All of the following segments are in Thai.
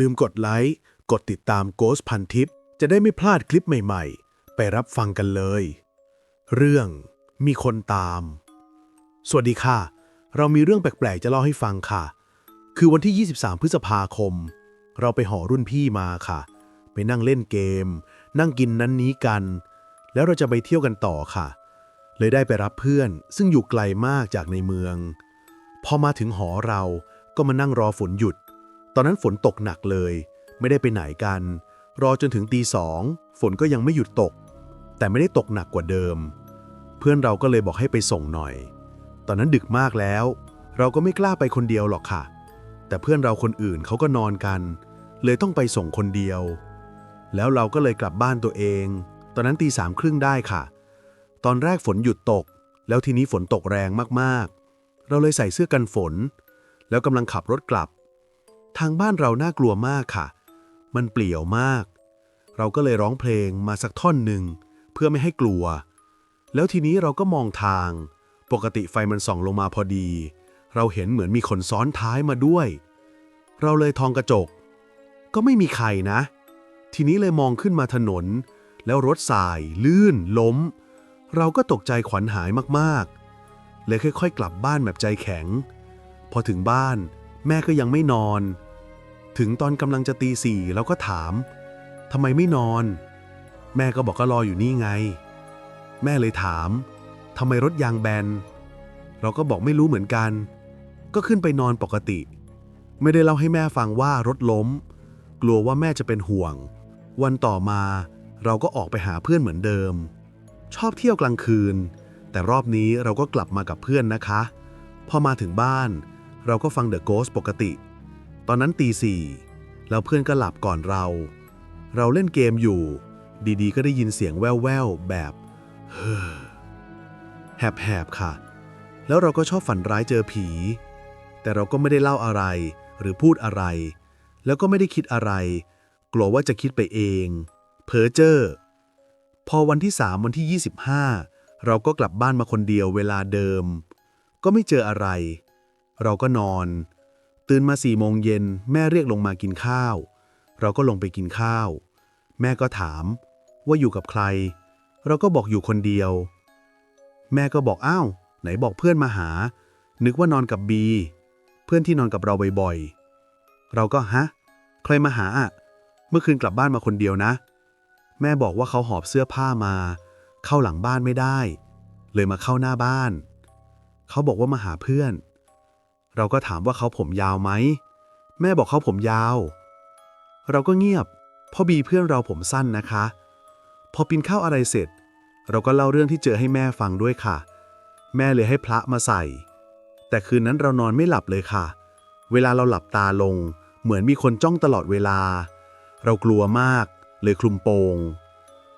ลืมกดไลค์ กดติดตามโกสพันทิป จะได้ไม่พลาดคลิปใหม่ๆ ไปรับฟังกันเลย เรื่องมีคนตาม สวัสดีค่ะ เรามีเรื่องแปลกๆ จะเล่าให้ฟังค่ะ คือวันที่ 23 พฤษภาคม เราไปหอรุ่นพี่มาค่ะ ไปนั่งเล่นเกม นั่งกินนั้นนี้กัน แล้วเราจะไปเที่ยวกันต่อค่ะ เลยได้ไปรับเพื่อน ซึ่งอยู่ไกลมากจากในเมือง พอมาถึงหอเราก็มานั่งรอฝนหยุด อนนั้นฝนตกหนักเลย ไม่ได้ไปไหนกัน รอจนถึงตีสองฝนก็ยังไม่หยุดตก แต่ไม่ได้ตกหนักกว่าเดิม เพื่อนเราก็เลยบอกให้ไปส่งหน่อย ตอนนั้นดึกมากแล้ว เราก็ไม่กล้าไปคนเดียวหรอกค่ะ แต่เพื่อนเราคนอื่นเขาก็นอนกัน เลยต้องไปส่งคนเดียว แล้วเราก็เลยกลับบ้านตัวเอง ตอนนั้นตีสามครึ่งได้ค่ะ ตอนแรกฝนหยุดตก แล้วทีนี้ฝนตกแรงมากๆ เราเลยใส่เสื้อกันฝน แล้วกำลังขับรถกลับ ทางบ้านเราน่ากลัวมากค่ะ มันเปลี่ยวมาก เราก็เลยร้องเพลงมาสักท่อนหนึ่ง เพื่อไม่ให้กลัว แล้วทีนี้เราก็มองทาง ปกติไฟมันส่องลงมาพอดี เราเห็นเหมือนมีคนซ้อนท้ายมาด้วย เราเลยทองกระจก ก็ไม่มีใครนะ ทีนี้เลยมองขึ้นมาถนน แล้วรถสาย ลื่น ล้ม เราก็ตกใจขวัญหายมากๆ เลยค่อย ๆ กลับบ้านแบบใจแข็ง พอถึงบ้านแม่ก็ยังไม่นอน ถึงตอนกำลังจะตีสี่เราก็ถามทำไมไม่นอน แม่ก็บอกก็รออยู่นี่ไง แม่เลยถามทำไมรถยางแบน เราก็บอกไม่รู้เหมือนกัน ก็ขึ้นไปนอนปกติ ไม่ได้เล่าให้แม่ฟังว่ารถล้ม กลัวว่าแม่จะเป็นห่วง วันต่อมาเราก็ออกไปหาเพื่อนเหมือนเดิม ชอบเที่ยวกลางคืน แต่รอบนี้เราก็กลับมากับเพื่อนนะคะ พอมาถึงบ้าน เราก็ฟังเดอะโกสปกติ ตอนนั้นตีสี่แล้วเพื่อนก็หลับก่อนเรา เราเล่นเกมอยู่ ดีๆ ก็ได้ยินเสียงแว่วๆ แบบเฮ้อแหบๆ ค่ะ แล้วเราก็ชอบฝันร้ายเจอผี แต่เราก็ไม่ได้เล่าอะไร หรือพูดอะไร แล้วก็ไม่ได้คิดอะไร กลัวว่าจะคิดไปเอง เพอเจ้อพอวันที่3วันที่ 25 เราก็กลับบ้านมาคนเดียวเวลาเดิม ก็ไม่เจออะไร เราก็นอน ตื่นมาสี่โมงเย็นแม่เรียกลงมากินข้าว เราก็ลงไปกินข้าว แม่ก็ถามว่าอยู่กับใคร เราก็บอกอยู่คนเดียว แม่ก็บอกอ้าวไหนบอกเพื่อนมาหา นึกว่านอนกับบี เพื่อนที่นอนกับเราบ่อยๆ เราก็ฮะ ใครมาหาอะเมื่อคืนกลับบ้านมาคนเดียวนะ แม่บอกว่าเขาหอบเสื้อผ้ามา เข้าหลังบ้านไม่ได้ เลยมาเข้าหน้าบ้าน เขาบอกว่ามาหาเพื่อน เราก็ถามว่าเขาผมยาวไหม แม่บอกเขาผมยาว เราก็เงียบพ่อบีเพื่อนเราผมสั้นนะคะ พอปินข้าวอะไรเสร็จ เราก็เล่าเรื่องที่เจอให้แม่ฟังด้วยค่ะ แม่เลยให้พระมาใส่ แต่คืนนั้นเรานอนไม่หลับเลยค่ะ เวลาเราหลับตาลง เหมือนมีคนจ้องตลอดเวลา เรากลัวมาก เลยคลุมโปง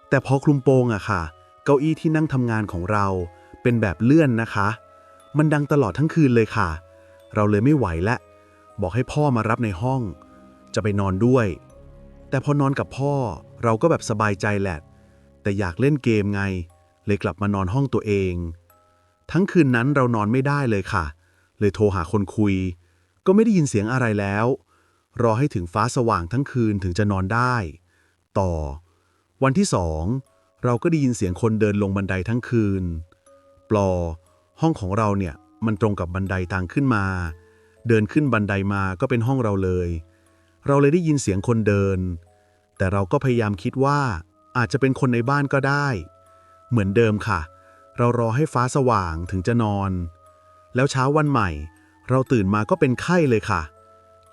แต่พอคลุมโปงอะค่ะ เก้าอี้ที่นั่งทำงานของเราเป็นแบบเลื่อนนะคะ มันดังตลอดทั้งคืนเลยค่ะ เราเลยไม่ไหวและ บอกให้พ่อมารับในห้อง จะไปนอนด้วย แต่พอนอนกับพ่อเราก็แบบสบายใจแหละ แต่อยากเล่นเกมไง เลยกลับมานอนห้องตัวเอง ทั้งคืนนั้นเรานอนไม่ได้เลยค่ะ เลยโทรหาคนคุย ก็ไม่ได้ยินเสียงอะไรแล้ว รอให้ถึงฟ้าสว่างทั้งคืนถึงจะนอนได้ ต่อ วันที่สองเราก็ได้ยินเสียงคนเดินลงบันไดทั้งคืน ปลอ ห้องของเราเนี่ย มันตรงกับบันไดทางขึ้นมา เดินขึ้นบันไดมาก็เป็นห้องเราเลย เราเลยได้ยินเสียงคนเดิน แต่เราก็พยายามคิดว่า อาจจะเป็นคนในบ้านก็ได้ เหมือนเดิมค่ะ เรารอให้ฟ้าสว่างถึงจะนอน แล้วเช้าวันใหม่ เราตื่นมาก็เป็นไข้เลยค่ะ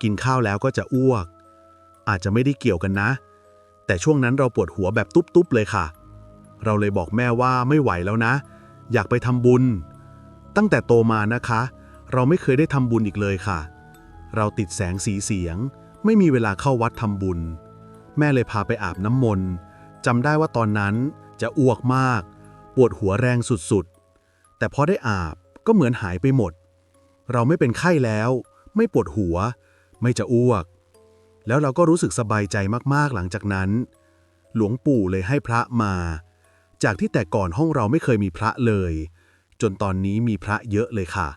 กินข้าวแล้วก็จะอ้วก อาจจะไม่ได้เกี่ยวกันนะ แต่ช่วงนั้นเราปวดหัวแบบตุ๊บๆเลยค่ะ เราเลยบอกแม่ว่าไม่ไหวแล้วนะ อยากไปทำบุญ ตั้งแต่โตมานะคะ เราไม่เคยได้ทำบุญอีกเลยค่ะ เราติดแสงสีเสียง ไม่มีเวลาเข้าวัดทำบุญ แม่เลยพาไปอาบน้ำมนต์จำได้ว่าตอนนั้นจะอ้วกมาก ปวดหัวแรงสุดๆ แต่พอได้อาบก็เหมือนหายไปหมด เราไม่เป็นไข้แล้ว ไม่ปวดหัว ไม่จะอ้วก แล้วเราก็รู้สึกสบายใจมากๆหลังจากนั้น หลวงปู่เลยให้พระมา จากที่แต่ก่อนห้องเราไม่เคยมีพระเลย จนตอนนี้มีพระเยอะเลยค่ะ